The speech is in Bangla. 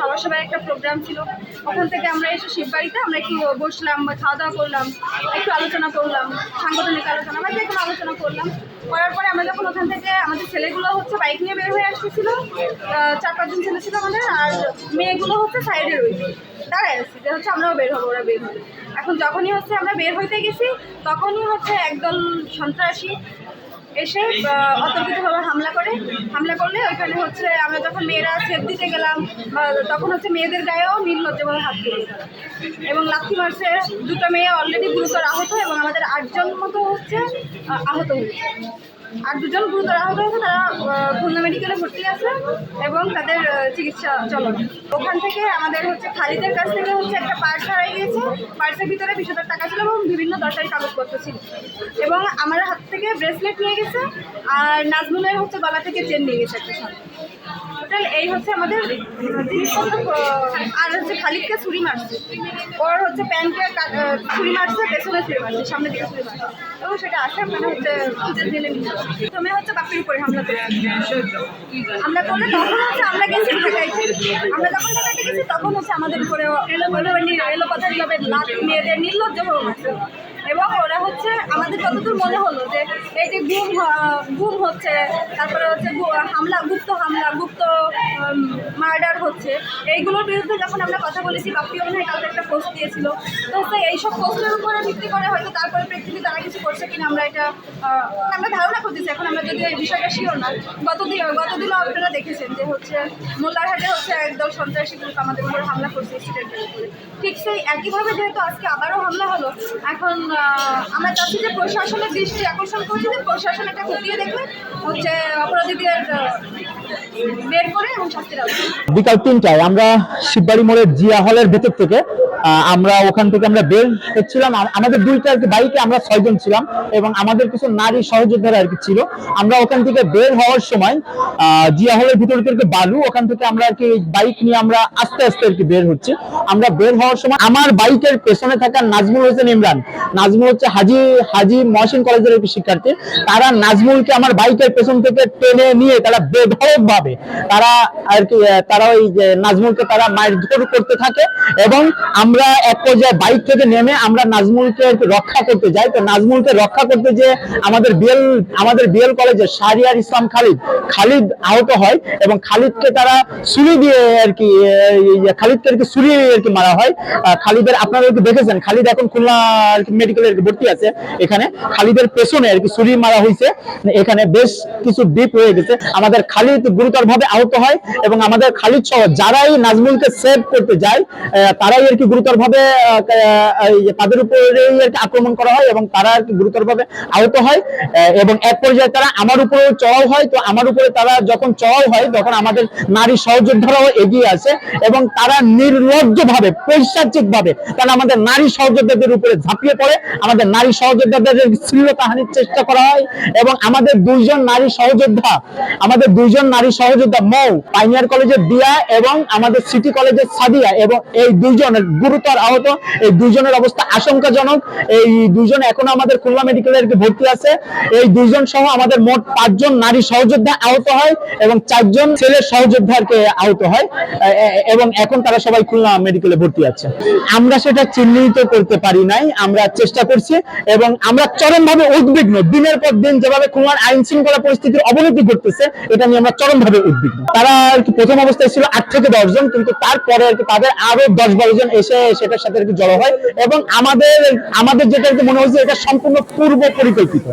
সবার সবাই একটা প্রোগ্রাম ছিল। ওখান থেকে আমরা এসে শিববাড়িতে আমরা একটু বসলাম, বা খাওয়া দাওয়া করলাম, একটু আলোচনা করলাম, সাংগঠনিক আলোচনা, বা যে কোনো আলোচনা করলাম। করার পরে আমরা যখন ওখান থেকে আমাদের ছেলেগুলো হচ্ছে বাইক নিয়ে বের হয়ে আসতেছিল চার পাঁচজন ছেলে ছিল আমাদের, আর মেয়েগুলো হচ্ছে সাইডে রয়েছে। দাঁড়ায় আসছি যে হচ্ছে আমরাও বের হব, ওরা বের হবে। এখন যখনই হচ্ছে আমরা বের হইতে গেছি, তখনই হচ্ছে একদল সন্ত্রাসী এসে অতর্কিতভাবে হামলা করে। হামলা করলে ওইখানে হচ্ছে আমরা যখন মেয়েরা সেফ দিতে গেলাম তখন হচ্ছে মেয়েদের গায়েও নির্লজ্জভাবে হাত দিয়ে এবং লাথি মারছে দুটো মেয়ে অলরেডি গুরুতর আহত এবং আমাদের আটজন মতো হচ্ছে আহত হয়েছে। আর দুজন গুরুতর আহত হয়েছে, তারা খুলনা মেডিকেলে ভর্তি আছে এবং তাদের চিকিৎসা চলমান। ওখান থেকে আমাদের হচ্ছে খালিদের কাছ থেকে হচ্ছে একটা পার্স হারাই গিয়েছে। পার্সের ভিতরে বিশ টাকা ছিল এবং বিভিন্ন দরকারি কাগজপত্র ছিল। এবং আমার হাত থেকে ব্রেসলেট নিয়ে গেছে, আর নাজমুলের হচ্ছে গলা থেকে চেন নিয়ে গেছে একটা টোটাল এই হচ্ছে আমাদের আর হচ্ছে খালিদকে ছুরি মারছে। ওর হচ্ছে প্যান্টে ছুরি মারছে, পেছনে ছুরি মারছে, সামনে দিকে ছুরি মারছে। এবং সেটা আছে মানে হচ্ছে খুঁজে দিলে প্রথমে হচ্ছে বাপির উপরে হামলা করেছে আমরা করলে তখন হচ্ছে আমরা গেছি আমরা যখন ঢাকাইতে গেছি, তখন হচ্ছে আমাদের উপরে এলো কথা মেয়েদের নির্লজ্জ হয়ে এবং ওরা হচ্ছে, আমাদের যতদূর মনে হলো যে এই যে গুম গুম হচ্ছে, তারপরে হচ্ছে হামলা, গুপ্ত হামলা, গুপ্ত মার্ডার হচ্ছে, এইগুলোর বিরুদ্ধে যখন আমরা কথা বলেছি, বাপ্পি হয় কালকে একটা পোস্ট দিয়েছিল। তো এইসব পোস্টের উপরে ভিত্তি করে হয়তো তারপরে প্রেক্ষিতে তারা কিছু করছে কিনা আমরা এটা আমরা ধারণা করতেছি এখন আমরা যদি এই বিষয়টা শিওর না। গতদিন গতদিনও আপনারা দেখেছেন যে হচ্ছে মোল্লারহাটে হচ্ছে একদল সন্ত্রাসী গ্রুপ আমাদের উপরে হামলা করছে স্টুডেন্টের উপরে। ঠিক সেই একইভাবে যেহেতু আজকে আবারও হামলা হলো, এখন আমরা চাচ্ছি যে প্রশাসনের দৃষ্টি আকর্ষণ করছি যে প্রশাসন একটা খতিয়ে দেখবে, হচ্ছে অপরাধীদের বের করে এবং শাস্তি দেওয়া বিকাল তিনটায় আমরা শিববাড়ি মোড়ের জিয়া হলের ভেতর থেকে আমরা ওখান থেকে আমরা বের হচ্ছিলাম। আমাদের দুইটা আর কি বাইকে আমরা ছয়জন ছিলাম এবং আমাদের কিছু নারী সহযোদ্ধারা আর কি ছিল। আমরা ওখান থেকে বের হওয়ার সময় জিয়া হলের ভিতর থেকে বালু, ওখান থেকে আমরা আর কি বাইক নিয়ে আমরা আস্তে আস্তে আর কি বের হচ্ছি। আমরা বের হওয়ার সময় আমার বাইকের পেছনে থাকা নাজমুল হোসেন ইমরান, নাজমুল হচ্ছে হাজি হাজি মহসিন কলেজের একটি শিক্ষার্থী। তারা নাজমুলকে আমার বাইকের পেছন থেকে টেনে নিয়ে তারা বেধড়ক ভাবে তারা আর কি তারা ওই নাজমুলকে তারা মারধর করতে থাকে এবং আমরা এক পর্যায়ে বাইক থেকে নেমে আমরা নাজমুলকে রক্ষা করতে যাই। তো নাজমুলকে রক্ষা করতে যে আমাদের বিএল আমাদের বিএল কলেজের শাহরিয়ার ইসলাম খালিদ খালিদ আহত হয় এবং খালিদকে তারা ছুরি দিয়ে আর কি খালিদকে আর কি ছুরি আর কি মারা হয়। খালিদের আপনারা আর কি দেখেছেন? খালিদ এখন খুলনা আর কি মেডিকেলে ভর্তি আছে এখানে। খালিদের পেছনে আর কি ছুরি মারা হয়েছে। এখানে বেশ কিছু ডিপ হয়ে গেছে। আমাদের খালিদ গুরুতর ভাবে আহত হয় এবং আমাদের খালিদ সহ যারাই নাজমুলকে সেভ করতে যায় তারাই আর কি গুরুতর ভাবে তাদের উপরেই আক্রমণ করা হয় এবং তারা আর কি গুরুতর ভাবে আহত হয়। এবং এক পর্যায়ে তারা আমার উপরেও চড়াও হয়। তো আমার উপরে তারা যখন চড়াও হয়, তখন আমাদের নারী সহযোদ্ধারাও এগিয়ে আসে এবং তারা পৈশাচিক ভাবে তারা আমাদের নারী সহযোদ্ধাদের উপরে ঝাঁপিয়ে পড়ে। আমাদের নারী সহযোদ্ধাদের শ্লীলতাহানির চেষ্টা করা হয় এবং আমাদের দুইজন নারী সহযোদ্ধা, আমাদের দুইজন নারী সহযোদ্ধা মৌ, পাইনিয়ার কলেজের দিয়া এবং আমাদের সিটি কলেজের সাদিয়া এবং এই দুইজনের গুরুতর আহত। এই দুইজনের অবস্থা আশঙ্কাজনক। এই দুইজন এখন আমাদের খুলনা মেডিকেলের ভর্তি আছে। এই দুইজন সহ আমাদের মোট পাঁচজন নারী সহযোদ্ধা আহত হয় এবং চারজন ছেলে সহযোদ্ধাকে আহত হয়। এবং এখন তারা সবাই খুলনা মেডিকেলে ভর্তি আছে। আমরা সেটা চিহ্নিত করতে পারি নাই, আমরা চেষ্টা করছি এবং আমরা চরমভাবে উদ্বিগ্ন। দিনের পর দিন যেভাবে খুলনার আইন শৃঙ্খলা পরিস্থিতির অবনতি ঘটতেছে, এটা নিয়ে আমরা চরমভাবে উদ্বিগ্ন। তারা আর কি প্রথম অবস্থায় ছিল আট থেকে দশ জন, কিন্তু তারপরে আর কি তাদের আরও দশ বারো জন এসে সেটার সাথে জড়ো হয় এবং আমাদের আমাদের যেটা মনে হয়েছে এটা সম্পূর্ণ পূর্ব পরিকল্পিত